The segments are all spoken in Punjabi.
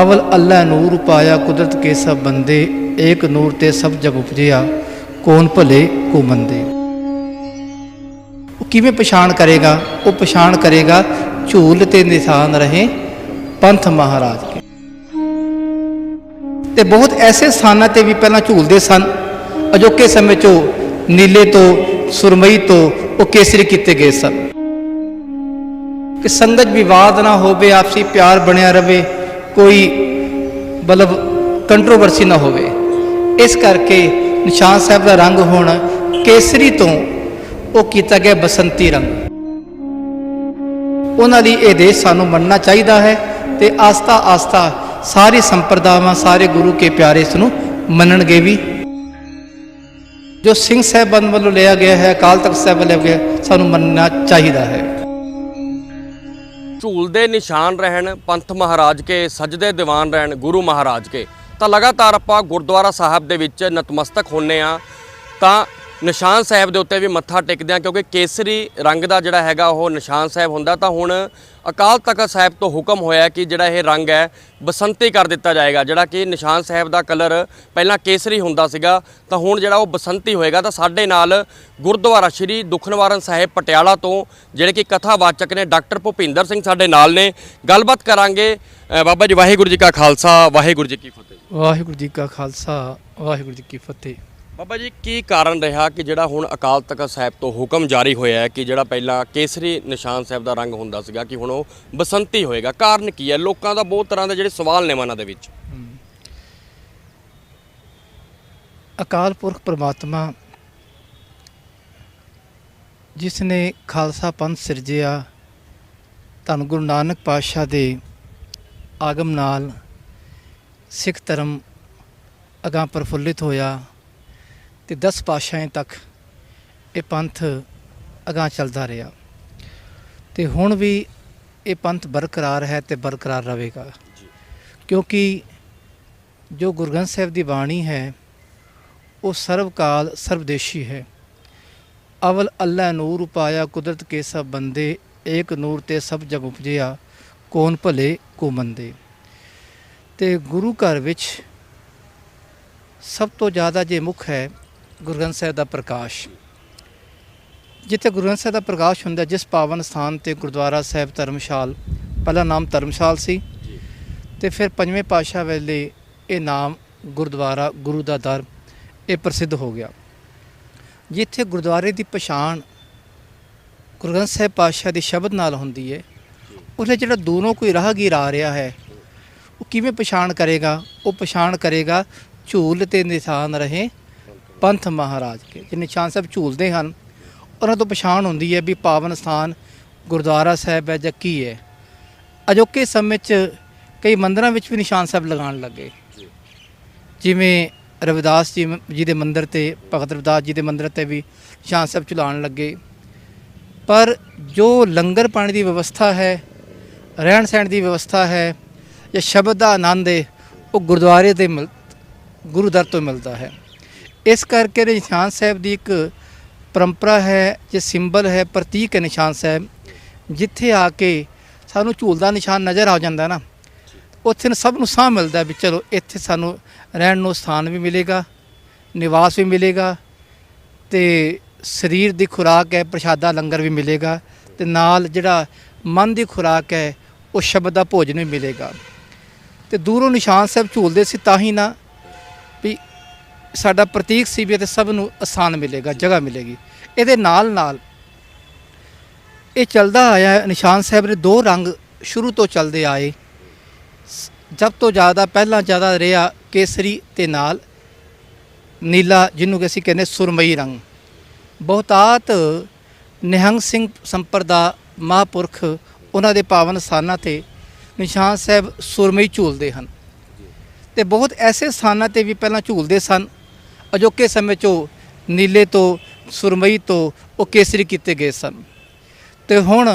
ਅਵਲ ਅੱਲਾ ਨੂਰ ਪਾਇਆ ਕੁਦਰਤ ਕੇ ਸਭ ਬੰਦੇ, ਏਕ ਨੂਰ ਤੇ ਸਭ ਜਗ ਉਪਜਿਆ, ਕੌਣ ਭਲੇ, ਕੋ ਮੰਦੇ। ਉਹ ਕਿਵੇਂ ਪਛਾਣ ਕਰੇਗਾ? ਉਹ ਪਛਾਣ ਕਰੇਗਾ, ਝੂਲ ਤੇ ਨਿਸ਼ਾਨ ਰਹੇ ਪੰਥ ਮਹਾਰਾਜ ਕੇ। ਤੇ ਬਹੁਤ ਐਸੇ ਸਥਾਨਾਂ ਤੇ ਵੀ ਪਹਿਲਾਂ ਝੂਲਦੇ ਸਨ। ਅਜੋਕੇ ਸਮੇਂ 'ਚੋਂ ਨੀਲੇ ਤੋਂ, ਸੁਰਮਈ ਤੋਂ ਉਹ ਕੇਸਰੀ ਕੀਤੇ ਗਏ ਸਨ। ਕਿ ਸੰਗਤ ਵਿਵਾਦ ਨਾ ਹੋਵੇ, ਆਪਸੀ ਪਿਆਰ ਬਣਿਆ ਰਵੇ ਕੋਈ ਮਤਲਬ ਕੰਟਰੋਵਰਸੀ ਨਾ ਹੋਵੇ। ਇਸ ਕਰਕੇ ਨਿਸ਼ਾਨ ਸਾਹਿਬ ਦਾ ਰੰਗ ਹੁਣ ਕੇਸਰੀ ਤੋਂ ਉਹ ਕੀਤਾ ਗਿਆ ਬਸੰਤੀ ਰੰਗ। ਉਹਨਾਂ ਦੀ ਇਹ ਦੇਸ਼ ਸਾਨੂੰ ਮੰਨਣਾ ਚਾਹੀਦਾ ਹੈ ਤੇ ਆਸਤਾ ਆਸਤਾ ਸਾਰੇ ਸੰਪਰਦਾਵਾਂ, ਸਾਰੇ ਗੁਰੂ ਕੇ ਪਿਆਰੇ ਇਸ ਨੂੰ ਮੰਨਣਗੇ ਵੀ। ਜੋ ਸਿੰਘ ਸਾਹਿਬਾਨ ਵੱਲੋਂ ਲਿਆ ਗਿਆ ਹੈ, ਅਕਾਲ ਤਖਤ ਸਾਹਿਬ ਵੱਲੋਂ ਲਿਆ ਗਿਆ, ਸਾਨੂੰ ਮੰਨਣਾ ਚਾਹੀਦਾ ਹੈ। ਝੂਲਦੇ ਨਿਸ਼ਾਨ ਰਹਿਣ, ਪੰਥ ਮਹਾਰਾਜ ਕੇ ਸਜਦੇ ਦੀਵਾਨ ਰਹਿਣ, ਗੁਰੂ ਮਹਾਰਾਜ ਕੇ। ਤਾਂ ਲਗਾਤਾਰ ਆਪਾਂ ਗੁਰਦੁਆਰਾ ਸਾਹਿਬ ਦੇ ਵਿੱਚ ਨਤਮਸਤਕ ਹੁੰਨੇ ਆ, ਤਾਂ ਨਿਸ਼ਾਨ ਸਾਹਿਬ ਦੇ ਉੱਤੇ ਵੀ ਮੱਥਾ ਟੇਕਦੇ ਆ ਕਿਉਂਕਿ ਕੇਸਰੀ ਰੰਗ ਦਾ ਜਿਹੜਾ ਹੈਗਾ ਉਹ ਨਿਸ਼ਾਨ ਸਾਹਿਬ ਹੁੰਦਾ। ਤਾਂ ਹੁਣ ਅਕਾਲ ਤਖਤ ਸਾਹਿਬ ਤੋਂ ਹੁਕਮ ਹੋਇਆ ਕਿ ਜਿਹੜਾ ਇਹ ਰੰਗ ਹੈ ਬਸੰਤੀ ਕਰ ਦਿੱਤਾ ਜਾਏਗਾ। ਜਿਹੜਾ ਕਿ ਨਿਸ਼ਾਨ ਸਾਹਿਬ ਦਾ ਕਲਰ ਪਹਿਲਾਂ ਕੇਸਰੀ ਹੁੰਦਾ ਸੀਗਾ, ਤਾਂ ਹੁਣ ਜਿਹੜਾ ਉਹ ਬਸੰਤੀ ਹੋਏਗਾ, ਤਾਂ ਸਾਡੇ ਨਾਲ ਗੁਰਦੁਆਰਾ ਸ਼੍ਰੀ ਦੁਖਨਿਵਾਰਨ ਸਾਹਿਬ ਪਟਿਆਲਾ ਤੋਂ ਜਿਹੜੇ ਕਿ ਕਥਾਵਾਚਕ ਨੇ ਡਾਕਟਰ ਭੁਪਿੰਦਰ ਸਿੰਘ ਸਾਡੇ ਨਾਲ ਨੇ। ਗੱਲਬਾਤ ਕਰਾਂਗੇ ਬਾਬਾ ਜੀ ਵਾਹਿਗੁਰੂ ਜੀ ਕਾ ਖਾਲਸਾ, ਵਾਹਿਗੁਰੂ ਜੀ ਕੀ ਫਤਿਹ। ਵਾਹਿਗੁਰੂ ਜੀ ਕਾ ਖਾਲਸਾ, ਵਾਹਿਗੁਰੂ ਜੀ ਕੀ ਫਤਿਹ। ਬਾਬਾ ਜੀ, ਕੀ ਕਾਰਨ ਰਿਹਾ ਕਿ ਜਿਹੜਾ ਹੁਣ ਅਕਾਲ ਤਖਤ ਸਾਹਿਬ ਤੋਂ ਹੁਕਮ ਜਾਰੀ ਹੋਇਆ ਹੈ ਕਿ ਜਿਹੜਾ ਪਹਿਲਾਂ ਕੇਸਰੀ ਨਿਸ਼ਾਨ ਸਾਹਿਬ ਦਾ ਰੰਗ ਹੁੰਦਾ ਸੀਗਾ ਕਿ ਹੁਣ ਉਹ ਬਸੰਤੀ ਹੋਏਗਾ? ਕਾਰਨ ਕੀ ਹੈ? ਲੋਕਾਂ ਦਾ ਬਹੁਤ ਤਰ੍ਹਾਂ ਦੇ ਜਿਹੜੇ ਸਵਾਲ ਨੇ ਮਨਾਂ ਦੇ ਵਿੱਚ। ਅਕਾਲ ਪੁਰਖ ਪ੍ਰਮਾਤਮਾ, ਜਿਸ ਨੇ ਖਾਲਸਾ ਪੰਥ ਸਿਰਜਿਆ, ਧੰਨ ਗੁਰੂ ਨਾਨਕ ਪਾਤਸ਼ਾਹ ਦੇ ਆਗਮ ਨਾਲ ਸਿੱਖ ਧਰਮ ਅਗਾਂਹ ਪ੍ਰਫੁੱਲਿਤ ਹੋਇਆ। ਤੇ 10 ਪਾਤਸ਼ਾਹਾਂ ਤੱਕ ਇਹ ਪੰਥ ਅਗਾਂਹ ਚੱਲਦਾ ਰਿਹਾ। ਤੇ ਹੁਣ ਵੀ ਇਹ ਪੰਥ ਬਰਕਰਾਰ ਹੈ ਤੇ ਬਰਕਰਾਰ ਰਹੇਗਾ। ਕਿਉਂਕਿ ਜੋ ਗੁਰੂ ਗ੍ਰੰਥ ਸਾਹਿਬ ਦੀ ਬਾਣੀ ਹੈ ਉਹ ਸਰਵਕਾਲ ਸਰਵਦੇਸ਼ੀ ਹੈ। ਅਵਲ ਅੱਲਾ ਨੂਰ ਪਾਇਆ ਕੁਦਰਤ ਕੇ ਸਭ ਬੰਦੇ ਏਕ ਨੂਰ ਤੇ ਸਭ ਜਗ ਉਪਜਿਆ ਕੌਣ ਭਲੇ ਕੋ ਮੰਦੇ। ਤੇ ਗੁਰੂ ਘਰ ਵਿੱਚ ਸਭ ਤੋਂ ਜ਼ਿਆਦਾ ਜੇ ਮੁੱਖ ਹੈ ਗੁਰੂ ਗ੍ਰੰਥ ਸਾਹਿਬ ਦਾ ਪ੍ਰਕਾਸ਼। ਜਿੱਥੇ ਗੁਰੂ ਗ੍ਰੰਥ ਸਾਹਿਬ ਦਾ ਪ੍ਰਕਾਸ਼ ਹੁੰਦਾ, ਜਿਸ ਪਾਵਨ ਸਥਾਨ ਤੇ ਗੁਰਦੁਆਰਾ ਸਾਹਿਬ ਧਰਮਸ਼ਾਲ, ਪਹਿਲਾ ਨਾਮ ਧਰਮਸ਼ਾਲ ਸੀ। ਤੇ ਫਿਰ ਪੰਜਵੇਂ ਪਾਤਸ਼ਾਹ ਵੇਲੇ ਇਹ ਨਾਮ ਗੁਰਦੁਆਰਾ, ਗੁਰੂ ਦਾ ਦਰ, ਇਹ ਪ੍ਰਸਿੱਧ ਹੋ ਗਿਆ। ਜਿੱਥੇ ਗੁਰਦੁਆਰੇ ਦੀ ਪਛਾਣ ਗੁਰੂ ਗ੍ਰੰਥ ਸਾਹਿਬ ਪਾਤਸ਼ਾਹ ਦੇ ਸ਼ਬਦ ਨਾਲ ਹੁੰਦੀ ਹੈ ਉਹਨੇ ਜਿਹੜਾ ਦੂਰੋਂ ਕੋਈ ਰਾਹਗੀਰ ਆ ਰਿਹਾ ਹੈ, ਉਹ ਕਿਵੇਂ ਪਛਾਣ ਕਰੇਗਾ? ਉਹ ਪਛਾਣ ਕਰੇਗਾ, ਝੂਲ ਤੇ ਨਿਸ਼ਾਨ ਰਹੇ ਪੰਥ ਮਹਾਰਾਜ ਕੇ ਜੇ ਨਿਸ਼ਾਨ ਸਾਹਿਬ ਝੂਲਦੇ ਹਨ, ਉਹਨਾਂ ਤੋਂ ਪਛਾਣ ਹੁੰਦੀ ਹੈ ਵੀ ਪਾਵਨ ਸਥਾਨ ਗੁਰਦੁਆਰਾ ਸਾਹਿਬ ਹੈ ਜਾਂ ਕੀ ਹੈ। ਅਜੋਕੇ ਸਮੇਂ 'ਚ ਕਈ ਮੰਦਰਾਂ ਵਿੱਚ ਵੀ ਨਿਸ਼ਾਨ ਸਾਹਿਬ ਲਗਾਉਣ ਲੱਗੇ। ਜਿਵੇਂ ਰਵਿਦਾਸ ਜੀ ਜੀ ਦੇ ਮੰਦਿਰ ਤੇ, ਭਗਤ ਰਵਿਦਾਸ ਜੀ ਦੇ ਮੰਦਿਰ ਤੇ ਵੀ ਨਿਸ਼ਾਨ ਸਾਹਿਬ ਚਲਾਉਣ ਲੱਗੇ। ਪਰ ਜੋ ਲੰਗਰ ਪਾਣੀ ਦੀ ਵਿਵਸਥਾ ਹੈ, ਰਹਿਣ ਸਹਿਣ ਦੀ ਵਿਵਸਥਾ ਹੈ, ਜਾਂ ਸ਼ਬਦ ਦਾ ਆਨੰਦ ਹੈ, ਉਹ ਗੁਰਦੁਆਰੇ 'ਤੇ ਮਿਲ, ਗੁਰੂ ਦਰ ਤੋਂ ਮਿਲਦਾ ਹੈ। ਇਸ ਕਰਕੇ ਨਿਸ਼ਾਨ ਸਾਹਿਬ ਦੀ ਇੱਕ ਪਰੰਪਰਾ ਹੈ, ਜੇ ਸਿੰਬਲ ਹੈ, ਪ੍ਰਤੀਕ ਹੈ ਨਿਸ਼ਾਨ ਸਾਹਿਬ, ਜਿੱਥੇ ਆ ਕੇ ਸਾਨੂੰ ਝੂਲ ਦਾ ਨਿਸ਼ਾਨ ਨਜ਼ਰ ਆ ਜਾਂਦਾ ਨਾ, ਉੱਥੇ ਨੂੰ ਸਭ ਨੂੰ ਸਾਹ ਮਿਲਦਾ ਵੀ ਚਲੋ ਇੱਥੇ ਸਾਨੂੰ ਰਹਿਣ ਨੂੰ ਸਥਾਨ ਵੀ ਮਿਲੇਗਾ, ਨਿਵਾਸ ਵੀ ਮਿਲੇਗਾ, ਤੇ ਸਰੀਰ ਦੀ ਖੁਰਾਕ ਹੈ, ਪ੍ਰਸ਼ਾਦਾ, ਲੰਗਰ ਵੀ ਮਿਲੇਗਾ, ਤੇ ਨਾਲ ਜਿਹੜਾ ਮਨ ਦੀ ਖੁਰਾਕ ਹੈ, ਉਹ ਸ਼ਬਦ ਦਾ ਭੋਜਨ ਵੀ ਮਿਲੇਗਾ। ਤੇ ਦੂਰੋਂ ਨਿਸ਼ਾਨ ਸਾਹਿਬ ਝੂਲਦੇ ਸੀ ਤਾਂ ਹੀ ਨਾ ਸਾਡਾ ਪ੍ਰਤੀਕ ਸੀ ਵੀ ਤੇ ਸਭ ਨੂੰ ਆਸਾਨ ਮਿਲੇਗਾ ਜਗ੍ਹਾ ਮਿਲੇਗੀ। ਇਹਦੇ ਨਾਲ ਨਾਲ ਇਹ ਚੱਲਦਾ ਆਇਆ ਨਿਸ਼ਾਨ ਸਾਹਿਬ ਦੇ ਦੋ ਰੰਗ ਸ਼ੁਰੂ ਤੋਂ ਚੱਲਦੇ ਆਏ। ਜਦ ਤੋਂ ਜ਼ਿਆਦਾ ਪਹਿਲਾਂ ਜ਼ਿਆਦਾ ਰਿਹਾ ਕੇਸਰੀ ਤੇ ਨਾਲ ਨੀਲਾ ਜਿਹਨੂੰ ਕਿ ਅਸੀਂ ਕਹਿੰਦੇ ਸੁਰਮਈ ਰੰਗ। ਬਹੁਤਾਤ ਨਿਹੰਗ ਸਿੰਘ ਸੰਪਰਦਾ ਮਹਾਂਪੁਰਖ ਉਹਨਾਂ ਦੇ ਪਾਵਨ ਸਥਾਨਾਂ ਤੇ ਨਿਸ਼ਾਨ ਸਾਹਿਬ ਸੁਰਮਈ ਝੂਲਦੇ ਹਨ। ਤੇ ਬਹੁਤ ਐਸੇ ਸਥਾਨਾਂ ਤੇ ਵੀ ਪਹਿਲਾਂ ਝੂਲਦੇ ਸਨ। ਅਜੋਕੇ ਸਮੇਂ 'ਚੋਂ ਨੀਲੇ ਤੋਂ ਸੁਰਮਈ ਤੋਂ ਉਹ ਕੇਸਰੀ ਕੀਤੇ ਗਏ ਸਨ। ਤੇ ਹੁਣ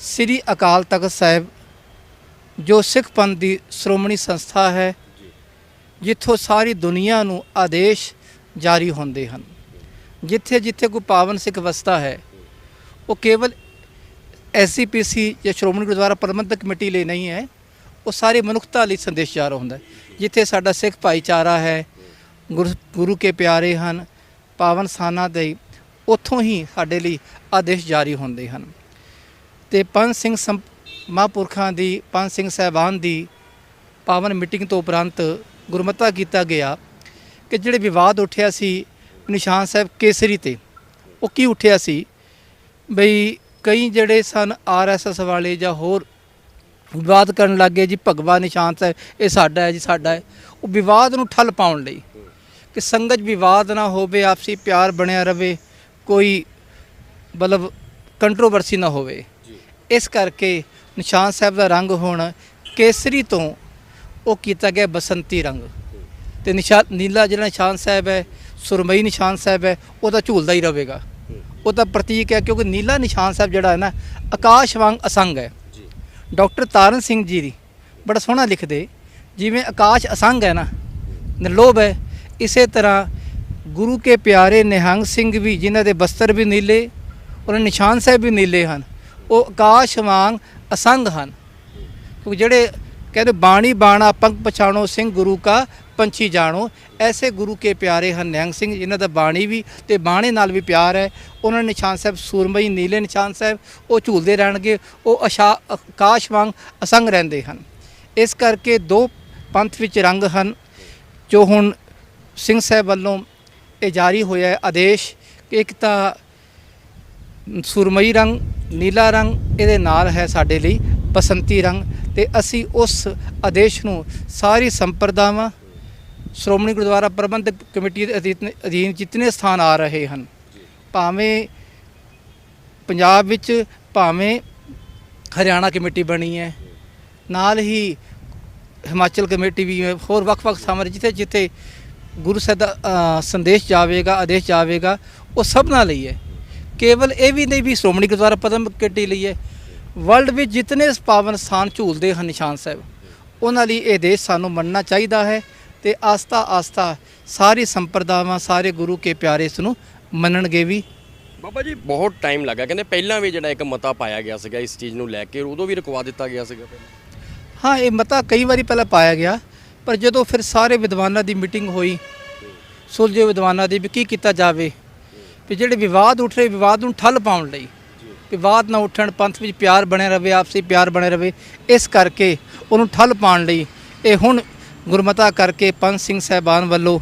ਸ੍ਰੀ ਅਕਾਲ ਤਖਤ ਸਾਹਿਬ, ਜੋ ਸਿੱਖ ਪੰਥ ਦੀ ਸ਼੍ਰੋਮਣੀ ਸੰਸਥਾ ਹੈ, ਜਿੱਥੋਂ ਸਾਰੀ ਦੁਨੀਆ ਨੂੰ ਆਦੇਸ਼ ਜਾਰੀ ਹੁੰਦੇ ਹਨ। ਜਿੱਥੇ ਜਿੱਥੇ ਕੋਈ ਪਾਵਨ ਸਿੱਖ ਵਸਦਾ ਹੈ, ਉਹ ਕੇਵਲ ਐਸਜੀਪੀਸੀ ਜਾਂ ਸ਼੍ਰੋਮਣੀ ਗੁਰਦੁਆਰਾ ਪ੍ਰਬੰਧਕ ਕਮੇਟੀ ਲਈ ਨਹੀਂ ਹੈ, ਉਹ ਸਾਰੇ ਮਨੁੱਖਤਾ ਲਈ ਸੰਦੇਸ਼ ਸੰਦੇਸ਼ਾਰ ਹੁੰਦਾ ਜਿੱਥੇ ਸਾਡਾ ਸਿੱਖ ਭਾਈਚਾਰਾ ਹੈ ਗੁਰੂ ਗੁਰੂ ਕੇ ਪਿਆਰੇ ਹਨ, ਪਾਵਨ ਸਥਾਨਾਂ ਦੇ ਉੱਥੋਂ ਹੀ ਸਾਡੇ ਲਈ ਆਦੇਸ਼ ਜਾਰੀ ਹੁੰਦੇ ਹਨ। ਤੇ ਪੰਜ ਸਿੰਘ ਸੰਪ ਮਹਾਂਪੁਰਖਾਂ ਦੀ, ਪੰਜ ਸਿੰਘ ਸਾਹਿਬਾਨ ਦੀ ਪਾਵਨ ਮੀਟਿੰਗ ਤੋਂ ਉਪਰੰਤ ਗੁਰਮਤਾ ਕੀਤਾ ਗਿਆ ਕਿ ਜਿਹੜੇ ਵਿਵਾਦ ਉੱਠਿਆ ਸੀ ਨਿਸ਼ਾਨ ਸਾਹਿਬ ਕੇਸਰੀ ਤੇ, ਉਹ ਕੀ ਉੱਠਿਆ ਸੀ? ਬਈ ਕਈ ਜਿਹੜੇ ਸਨ ਆਰਐਸਐਸ ਵਾਲੇ ਜਾਂ ਹੋਰ ਵਿਵਾਦ ਕਰਨ ਲੱਗੇ ਜੀ ਭਗਵਾ ਨਿਸ਼ਾਨ ਸਾਹਿਬ, ਇਹ ਸਾਡਾ ਹੈ, ਜੀ ਸਾਡਾ ਹੈ, ਉਹ ਵਿਵਾਦ ਨੂੰ ਠੱਲ ਪਾਉਣ ਲਈ। ਕਿ ਸੰਗਤ ਵਿਵਾਦ ਨਾ ਹੋਵੇ ਆਪਸੀ ਪਿਆਰ ਬਣਿਆ ਰਵੇ ਕੋਈ ਮਤਲਬ ਕੰਟਰੋਵਰਸੀ ਨਾ ਹੋਵੇ। ਇਸ ਕਰਕੇ ਨਿਸ਼ਾਨ ਸਾਹਿਬ ਦਾ ਰੰਗ ਹੁਣ ਕੇਸਰੀ ਤੋਂ ਉਹ ਕੀਤਾ ਗਿਆ ਬਸੰਤੀ ਰੰਗ। ਤੇ ਨਿਸ਼ਾਨ ਨੀਲਾ ਜਿਹੜਾ ਨਿਸ਼ਾਨ ਸਾਹਿਬ ਹੈ ਸੁਰਮਈ ਨਿਸ਼ਾਨ ਸਾਹਿਬ ਹੈ ਉਹ ਤਾਂ ਝੂਲਦਾ ਹੀ ਰਹੇਗਾ। ਉਹ ਤਾਂ ਪ੍ਰਤੀਕ ਹੈ ਕਿਉਂਕਿ ਨੀਲਾ ਨਿਸ਼ਾਨ ਸਾਹਿਬ ਜਿਹੜਾ ਹੈ ਨਾ ਆਕਾਸ਼ ਵਾਂਗ ਅਸੰਗ ਹੈ। ਡਾਕਟਰ ਤਾਰਨ ਸਿੰਘ ਜੀ ਦੀ ਬੜਾ ਸੋਹਣਾ ਲਿਖਦੇ ਜਿਵੇਂ ਆਕਾਸ਼ ਅਸੰਗ ਹੈ ਨਾ ਨਿਰਲੋਭ ਹੈ ਇਸੇ ਤਰ੍ਹਾਂ ਗੁਰੂ ਕੇ ਪਿਆਰੇ ਨਿਹੰਗ ਸਿੰਘ ਵੀ, ਜਿਨ੍ਹਾਂ ਦੇ ਬਸਤਰ ਵੀ ਨੀਲੇ, ਉਹਨਾਂ ਨਿਸ਼ਾਨ ਸਾਹਿਬ ਵੀ ਨੀਲੇ ਹਨ, ਉਹ ਆਕਾਸ਼ ਵਾਂਗ ਅਸੰਗ ਹਨ। ਕਿਉਂਕਿ ਜਿਹੜੇ ਕਹਿੰਦੇ ਬਾਣੀ ਬਾਣਾ, ਪੰਖ ਪਛਾਣੋ, ਸਿੰਘ ਗੁਰੂ ਕਾ ਪੰਛੀ ਜਾਣੋ, ਐਸੇ ਗੁਰੂ ਕੇ ਪਿਆਰੇ ਹਨ ਨਿਹੰਗ ਸਿੰਘ, ਜਿਨ੍ਹਾਂ ਦਾ ਬਾਣੀ ਵੀ ਤੇ ਬਾਣੇ ਨਾਲ ਵੀ ਪਿਆਰ ਹੈ। ਉਹਨਾਂ ਨੇ ਨਿਸ਼ਾਨ ਸਾਹਿਬ ਸੂਰਮਈ, ਨੀਲੇ ਨਿਸ਼ਾਨ ਸਾਹਿਬ, ਉਹ ਝੂਲਦੇ ਰਹਿਣਗੇ, ਉਹ ਅਸ਼ਾ, ਆਕਾਸ਼ ਵਾਂਗ ਅਸੰਗ ਰਹਿੰਦੇ ਹਨ। ਇਸ ਕਰਕੇ ਦੋ ਪੰਥ ਵਿੱਚ ਰੰਗ ਹਨ, ਜੋ ਹੁਣ ਸਿੰਘ ਸਾਹਿਬ ਵੱਲੋਂ ਇਹ ਜਾਰੀ ਹੋਇਆ ਹੈ ਆਦੇਸ਼ ਕਿ ਇੱਕ ਤਾਂ ਸੁਰਮਈ ਰੰਗ, ਨੀਲਾ ਰੰਗ ਇਹਦੇ ਨਾਲ ਹੈ ਸਾਡੇ ਲਈ, ਬਸੰਤੀ ਰੰਗ, ਤੇ ਅਸੀਂ ਉਸ ਆਦੇਸ਼ ਨੂੰ ਸਾਰੀ ਸੰਪਰਦਾਵਾਂ, ਸ਼੍ਰੋਮਣੀ ਗੁਰਦੁਆਰਾ ਪ੍ਰਬੰਧਕ ਕਮੇਟੀ ਦੇ ਅਧੀਨ ਅਧੀਨ ਜਿਤਨੇ ਸਥਾਨ ਆ ਰਹੇ ਹਨ, ਭਾਵੇਂ ਪੰਜਾਬ ਵਿੱਚ, ਭਾਵੇਂ ਹਰਿਆਣਾ ਕਮੇਟੀ ਬਣੀ ਹੈ, ਨਾਲ ਹੀ ਹਿਮਾਚਲ ਕਮੇਟੀ ਵੀ ਹੈ, ਹੋਰ ਵੱਖ-ਵੱਖ ਥਾਵਾਂ ਜਿੱਥੇ ਜਿੱਥੇ ਗੁਰੂ ਸਾਹਿਬ ਦਾ ਸੰਦੇਸ਼ ਜਾਵੇਗਾ ਆਦੇਸ਼ ਜਾਵੇਗਾ ਉਹ ਸਭਨਾਂ ਲਈ ਹੈ ਕੇਵਲ ਇਹ ਵੀ ਨਹੀਂ ਵੀ ਸ਼੍ਰੋਮਣੀ ਗੁਰਦੁਆਰਾ ਪ੍ਰਬੰਧਕ ਕਮੇਟੀ ਲਈ ਹੈ। ਵਰਲਡ ਵਿੱਚ ਜਿਤਨੇ ਪਾਵਨ ਸਥਾਨ ਝੂਲਦੇ ਹਨ ਨਿਸ਼ਾਨ ਸਾਹਿਬ ਉਹਨਾਂ ਲਈ ਇਹ ਦੇਸ਼ ਸਾਨੂੰ ਮੰਨਣਾ ਚਾਹੀਦਾ ਹੈ ਤੇ ਆਸਤਾ ਆਸਤਾ ਸਾਰੀ ਸੰਪਰਦਾਵਾਂ ਸਾਰੇ ਗੁਰੂ ਕੇ ਪਿਆਰੇ ਇਸ ਨੂੰ ਮੰਨਣਗੇ ਵੀ। ਬਾਬਾ ਜੀ ਬਹੁਤ ਟਾਈਮ ਲੱਗਾ। ਕਹਿੰਦੇ ਪਹਿਲਾਂ ਵੀ ਜਿਹੜਾ ਇੱਕ ਮਤਾ ਪਾਇਆ ਗਿਆ ਸੀਗਾ ਇਸ ਚੀਜ਼ ਨੂੰ ਲੈ ਕੇ ਉਦੋਂ ਵੀ ਰੁਕਵਾ ਦਿੱਤਾ ਗਿਆ ਸੀਗਾ। ਹਾਂ ਇਹ ਮਤਾ ਕਈ ਵਾਰੀ ਪਹਿਲਾਂ ਪਾਇਆ ਗਿਆ। ਪਰ ਜਦੋਂ ਫਿਰ ਸਾਰੇ ਵਿਦਵਾਨਾਂ ਦੀ ਮੀਟਿੰਗ ਹੋਈ, ਸੁਲਝੇ ਵਿਦਵਾਨਾਂ ਦੀ ਵੀ ਕੀ ਕੀਤਾ ਜਾਵੇ? ਵੀ ਜਿਹੜੇ ਵਿਵਾਦ ਉੱਠ ਰਹੇ, ਵਿਵਾਦ ਨੂੰ ਠੱਲ ਪਾਉਣ ਲਈ, ਵਿਵਾਦ ਨਾ ਉੱਠਣ, ਪੰਥ ਵਿੱਚ ਪਿਆਰ ਬਣਿਆ ਰਵੇ, ਆਪਸੀ ਪਿਆਰ ਬਣਿਆ ਰਵੇ, ਇਸ ਕਰਕੇ ਉਹਨੂੰ ਠੱਲ ਪਾਉਣ ਲਈ ਇਹ ਹੁਣ ਗੁਰਮਤਾ ਕਰਕੇ ਪੰਥ ਸਿੰਘ ਸਾਹਿਬਾਨ ਵੱਲੋਂ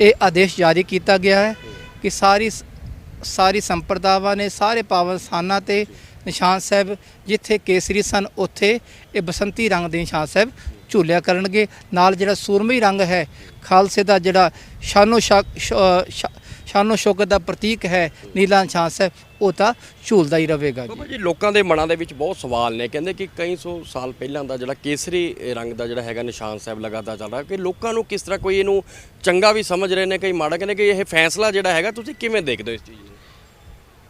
ਇਹ ਆਦੇਸ਼ ਜਾਰੀ ਕੀਤਾ ਗਿਆ ਹੈ ਕਿ ਸਾਰੀ ਸਾਰੀ ਸੰਪਰਦਾਵਾਂ ਨੇ, ਸਾਰੇ ਪਾਵਨ ਸਥਾਨਾਂ ਤੇ ਨਿਸ਼ਾਨ ਸਾਹਿਬ ਜਿੱਥੇ ਕੇਸਰੀ ਸਨ, ਉੱਥੇ ਇਹ ਬਸੰਤੀ ਰੰਗ ਦੇ ਨਿਸ਼ਾਨ ਸਾਹਿਬ ਝੂਲਿਆ ਕਰਨਗੇ। ਨਾਲ ਜਿਹੜਾ ਸੂਰਮਈ ਰੰਗ ਹੈ ਖਾਲਸੇ ਦਾ ਜਿਹੜਾ ਸ਼ਾਨੋ ਸ਼ਾਨੋ ਸ਼ੌਕਤ ਦਾ ਪ੍ਰਤੀਕ ਹੈ ਨੀਲਾ ਨਿਸ਼ਾਨ ਸਾਹਿਬ ਉਹ ਤਾਂ ਝੂਲਦਾ ਹੀ ਰਹੇਗਾ ਜੀ। ਬਾਬਾ ਜੀ ਲੋਕਾਂ ਦੇ ਮਨਾਂ ਦੇ ਵਿੱਚ ਬਹੁਤ ਸਵਾਲ ਨੇ। ਕਹਿੰਦੇ ਕਿ ਕਈ ਸੌ ਸਾਲ ਪਹਿਲਾਂ ਦਾ ਜਿਹੜਾ ਕੇਸਰੀ ਰੰਗ ਦਾ ਜਿਹੜਾ ਹੈਗਾ ਨਿਸ਼ਾਨ ਸਾਹਿਬ ਲਗਾਤਾਰ ਚੱਲ ਰਿਹਾ ਕਿ ਲੋਕਾਂ ਨੂੰ ਕਿਸ ਤਰ੍ਹਾਂ ਕੋਈ ਇਹਨੂੰ ਚੰਗਾ ਵੀ ਸਮਝ ਰਹੇ ਨੇ ਕਈ ਮਾੜਾ ਕਹਿੰਦੇ ਕਿ ਇਹ ਫੈਸਲਾ ਜਿਹੜਾ ਹੈਗਾ ਤੁਸੀਂ ਕਿਵੇਂ ਦੇਖਦੇ ਹੋ ਇਸ ਚੀਜ਼ ਨੂੰ?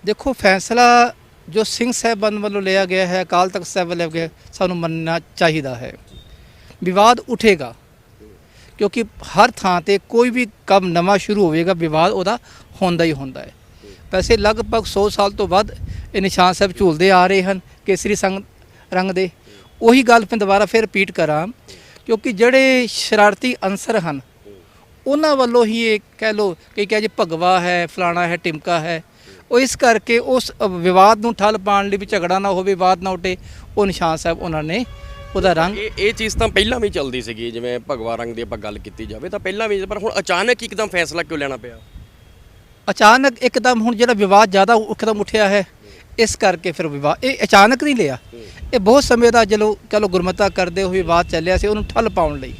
ਦੇਖੋ ਫੈਸਲਾ ਜੋ ਸਿੰਘ ਸਾਹਿਬਾਨ ਵੱਲੋਂ ਲਿਆ ਗਿਆ ਹੈ ਅਕਾਲ ਤਖਤ ਸਾਹਿਬ ਵੱਲੋਂ ਸਾਨੂੰ ਮੰਨਣਾ ਚਾਹੀਦਾ ਹੈ। ਵਿਵਾਦ ਉੱਠੇਗਾ। ਕਿਉਂਕਿ ਹਰ ਥਾਂ ਤੇ ਕੋਈ ਵੀ ਕੰਮ ਨਵਾਂ ਸ਼ੁਰੂ ਹੋਵੇਗਾ, ਵਿਵਾਦ ਉਹਦਾ ਹੁੰਦਾ ਹੀ ਹੁੰਦਾ ਹੈ। ਵੈਸੇ ਲਗਭਗ 100 ਸਾਲ ਤੋਂ ਵੱਧ ਇਹ ਨਿਸ਼ਾਨ ਸਾਹਿਬ ਝੂਲਦੇ ਆ ਰਹੇ ਹਨ, ਕੇਸਰੀ ਸੰਗ ਰੰਗ ਦੇ। ਉਹੀ ਗੱਲ ਮੈਂ ਦੁਬਾਰਾ ਫਿਰ ਰਿਪੀਟ ਕਰਾਂ, ਕਿਉਂਕਿ ਜਿਹੜੇ ਸ਼ਰਾਰਤੀ ਅਨਸਰ ਹਨ, ਉਹਨਾਂ ਵੱਲੋਂ ਹੀ ਇਹ ਕਹਿ ਲੋ ਕਿ ਕਿਹਾ ਜੀ ਭਗਵਾ ਹੈ, ਫਲਾਣਾ ਹੈ, ਟਿਮਕਾ ਹੈ, ਉਹ ਇਸ ਕਰਕੇ ਉਸ ਵਿਵਾਦ ਨੂੰ ਠੱਲ ਪਾਉਣ ਲਈ ਵੀ ਝਗੜਾ ਨਾ ਹੋਵੇ, ਵਿਵਾਦ ਨਾ ਉਠੇ, ਉਹ ਨਿਸ਼ਾਨ ਸਾਹਿਬ ਉਹਨਾਂ ਨੇ ਉਹਦਾ ਰੰਗ? ਇਹ ਇਹ ਚੀਜ਼ ਤਾਂ ਪਹਿਲਾਂ ਵੀ ਚੱਲਦੀ ਸੀਗੀ ਜਿਵੇਂ ਭਗਵਾ ਰੰਗ ਦੀ ਆਪਾਂ ਗੱਲ ਕੀਤੀ ਜਾਵੇ ਤਾਂ ਪਹਿਲਾਂ ਵੀ ਪਰ ਹੁਣ ਅਚਾਨਕ ਇੱਕਦਮ ਫੈਸਲਾ ਕਿਉਂ ਲੈਣਾ ਪਿਆ? ਅਚਾਨਕ ਇੱਕਦਮ ਹੁਣ ਜਿਹੜਾ ਵਿਵਾਦ ਜ਼ਿਆਦਾ ਇੱਕਦਮ ਉੱਠਿਆ ਹੈ ਇਸ ਕਰਕੇ ਫਿਰ ਵਿਵਾਦ ਇਹ ਅਚਾਨਕ ਨਹੀਂ ਲਿਆ। ਇਹ ਬਹੁਤ ਸਮੇਂ ਦਾ ਚਲੋ ਚਲੋ ਗੁਰਮਤਾ ਕਰਦੇ ਹੋਏ ਵਿਵਾਦ ਚੱਲਿਆ ਸੀ ਉਹਨੂੰ ਠੱਲ ਪਾਉਣ ਲਈ।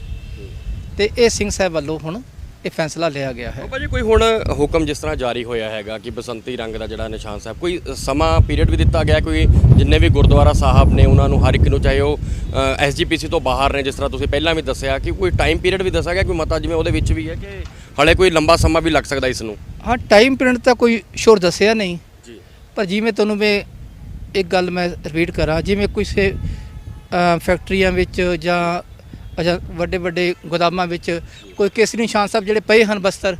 ਤੇ ਇਹ ਸਿੰਘ ਸਾਹਿਬ ਵੱਲੋਂ ਹੁਣ ਇਹ ਫੈਸਲਾ ਲਿਆ ਗਿਆ ਹੈ। ਬਾਬਾ ਜੀ ਕੋਈ ਹੁਣ ਹੁਕਮ ਜਿਸ ਤਰ੍ਹਾਂ ਜਾਰੀ ਹੋਇਆ ਹੈਗਾ ਕਿ ਬਸੰਤੀ ਰੰਗ ਦਾ ਜਿਹੜਾ ਨਿਸ਼ਾਨ ਸਾਹਿਬ ਕੋਈ ਸਮਾਂ ਪੀਰੀਅਡ ਵੀ ਦਿੱਤਾ ਗਿਆ ਕੋਈ ਜਿੰਨੇ ਵੀ ਗੁਰਦੁਆਰਾ ਸਾਹਿਬ ਨੇ ਉਹਨਾਂ ਨੂੰ ਹਰ ਇੱਕ ਨੂੰ ਚਾਹੇ ਉਹ ਐਸਜੀਪੀਸੀ ਤੋਂ ਬਾਹਰ ਨੇ ਜਿਸ ਤਰ੍ਹਾਂ ਤੁਸੀਂ ਪਹਿਲਾਂ ਵੀ ਦੱਸਿਆ ਕਿ ਕੋਈ ਟਾਈਮ ਪੀਰੀਅਡ ਵੀ ਦੱਸਿਆ ਗਿਆ ਕੋਈ ਮਤਾ ਜਿਵੇਂ ਉਹਦੇ ਵਿੱਚ ਵੀ ਹੈ ਕਿ ਹਲੇ ਕੋਈ ਲੰਬਾ ਸਮਾਂ ਵੀ ਲੱਗ ਸਕਦਾ ਇਸ ਨੂੰ? ਹਾਂ ਟਾਈਮ ਪੀਰੀਅਡ ਤਾਂ ਕੋਈ ਸ਼ੋਰ ਦੱਸਿਆ ਨਹੀਂ। ਜੀ। ਪਰ ਜਿਵੇਂ ਤੁਹਾਨੂੰ ਮੈਂ ਇੱਕ ਗੱਲ ਮੈਂ ਰਿਪੀਟ ਕਰਾਂ ਜਿਵੇਂ ਕਿਸੇ ਫੈਕਟਰੀਆਂ ਵਿੱਚ ਜਾਂ ਅੱਛਾ, ਵੱਡੇ ਵੱਡੇ ਗੋਦਾਮਾਂ ਵਿੱਚ ਕੋਈ ਕੇਸਰੀ ਨਿਸ਼ਾਨ ਸਾਹਿਬ ਜਿਹੜੇ ਪਏ ਹਨ ਬਸਤਰ,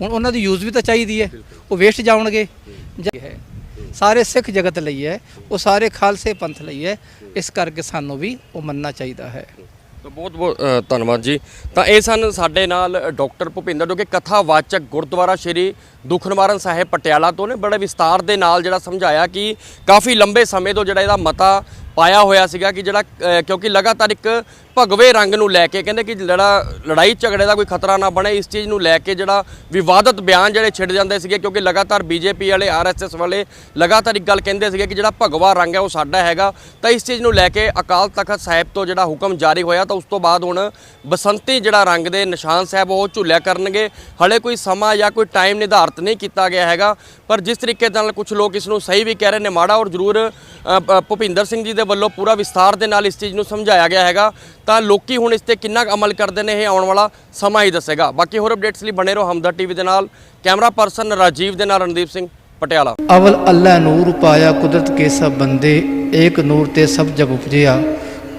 ਹੁਣ ਉਹਨਾਂ ਦੀ ਯੂਜ਼ ਵੀ ਤਾਂ ਚਾਹੀਦੀ ਹੈ, ਉਹ ਵੇਸਟ ਜਾਣਗੇ ਹੈ, ਸਾਰੇ ਸਿੱਖ ਜਗਤ ਲਈ ਹੈ, ਉਹ ਸਾਰੇ ਖਾਲਸੇ ਪੰਥ ਲਈ ਹੈ, ਇਸ ਕਰਕੇ ਸਾਨੂੰ ਵੀ ਉਹ ਮੰਨਣਾ ਚਾਹੀਦਾ ਹੈ। ਤਾਂ ਬਹੁਤ ਬਹੁਤ ਧੰਨਵਾਦ ਜੀ। ਤਾਂ ਇਹ ਸਨ ਸਾਡੇ ਨਾਲ ਡਾਕਟਰ ਭੁਪਿੰਦਰ ਜੋ ਕਿ ਕਥਾਵਾਚਕ ਗੁਰਦੁਆਰਾ ਸ਼੍ਰੀ ਦੁਖਨਿਵਾਰਨ ਸਾਹਿਬ ਪਟਿਆਲਾ ਤੋਂ ਨੇ। ਬੜੇ ਵਿਸਤਾਰ ਦੇ ਨਾਲ ਜਿਹੜਾ ਸਮਝਾਇਆ ਕਿ ਕਾਫੀ ਲੰਬੇ ਸਮੇਂ ਤੋਂ ਜਿਹੜਾ ਇਹਦਾ ਮਤਾ ਪਾਇਆ ਹੋਇਆ ਸੀਗਾ ਕਿ ਜਿਹੜਾ ਕਿਉਂਕਿ ਲਗਾਤਾਰ ਇੱਕ ਭਗਵੇ ਰੰਗ ਨੂੰ ਲੈ ਕੇ ਕਹਿੰਦੇ ਕਿ ਜਿਹੜਾ ਲੜਾਈ ਝਗੜੇ ਦਾ ਕੋਈ ਖਤਰਾ ਨਾ ਬਣੇ, ਇਸ ਚੀਜ਼ ਨੂੰ ਲੈ ਕੇ ਜਿਹੜਾ ਵਿਵਾਦਤ ਬਿਆਨ ਜਿਹੜੇ ਛਿੜ ਜਾਂਦੇ ਸੀਗੇ ਕਿਉਂਕਿ ਲਗਾਤਾਰ ਬੀਜੇਪੀ ਵਾਲੇ, ਆਰਐਸਐਸ ਵਾਲੇ ਲਗਾਤਾਰ ਇੱਕ ਗੱਲ ਕਹਿੰਦੇ ਸੀਗੇ ਕਿ ਜਿਹੜਾ ਭਗਵਾ ਰੰਗ ਹੈ ਉਹ ਸਾਡਾ ਹੈਗਾ। ਤਾਂ ਇਸ ਚੀਜ਼ ਨੂੰ ਲੈ ਕੇ ਅਕਾਲ ਤਖਤ ਸਾਹਿਬ ਤੋਂ ਜਿਹੜਾ ਹੁਕਮ ਜਾਰੀ ਹੋਇਆ, ਤਾਂ ਉਸ ਤੋਂ ਬਾਅਦ ਹੁਣ ਬਸੰਤੀ ਜਿਹੜਾ ਰੰਗ ਦੇ ਨਿਸ਼ਾਨ ਸਾਹਿਬ ਉਹ ਝੁੱਲਿਆ ਕਰਨਗੇ। ਹਲੇ ਕੋਈ ਸਮਾਂ ਜਾਂ ਕੋਈ ਟਾਈਮ ਨਿਰਧਾਰਤ ਨਹੀਂ ਕੀਤਾ ਗਿਆ ਹੈਗਾ, ਪਰ ਜਿਸ ਤਰੀਕੇ ਨਾਲ ਕੁਝ ਲੋਕ ਇਸ ਨੂੰ ਸਹੀ ਵੀ ਕਹਿ ਰਹੇ ਨੇ, ਮਾੜਾ ਔਰ ਜ਼ਰੂਰ ਭੁਪਿੰਦਰ ਸਿੰਘ ਜੀ ਦੇ ਵੱਲੋਂ ਪੂਰਾ ਵਿਸਥਾਰ ਦੇ ਨਾਲ ਇਸ ਚੀਜ਼ ਨੂੰ ਸਮਝਾਇਆ ਗਿਆ ਹੈਗਾ। ਤਾਂ ਲੋਕੀ ਹੁਣ ਇਸ ਤੇ ਕਿੰਨਾ ਕੁ ਅਮਲ ਕਰਦੇ ਨੇ ਇਹ ਆਉਣ ਵਾਲਾ ਸਮਾਂ ਹੀ ਦੱਸੇਗਾ। ਬਾਕੀ ਹੋਰ ਅਪਡੇਟਸ ਲਈ ਬਣੇ ਰਹੋ ਹਮਦਰ ਟੀਵੀ ਦੇ ਨਾਲ। ਕੈਮਰਾ ਪਰਸਨ ਰਾਜੀਵ ਦੇ ਨਾਲ ਰਣਦੀਪ ਸਿੰਘ ਪਟਿਆਲਾ। ਅਵਲ ਅੱਲਾ ਨੂਰ ਪਾਇਆ ਕੁਦਰਤ ਕੇ ਸਭ ਬੰਦੇ, ਏਕ ਨੂਰ ਤੇ ਸਭ ਜਗ ਉਪਜਿਆ,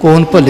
ਕੌਣ ਭਲੇ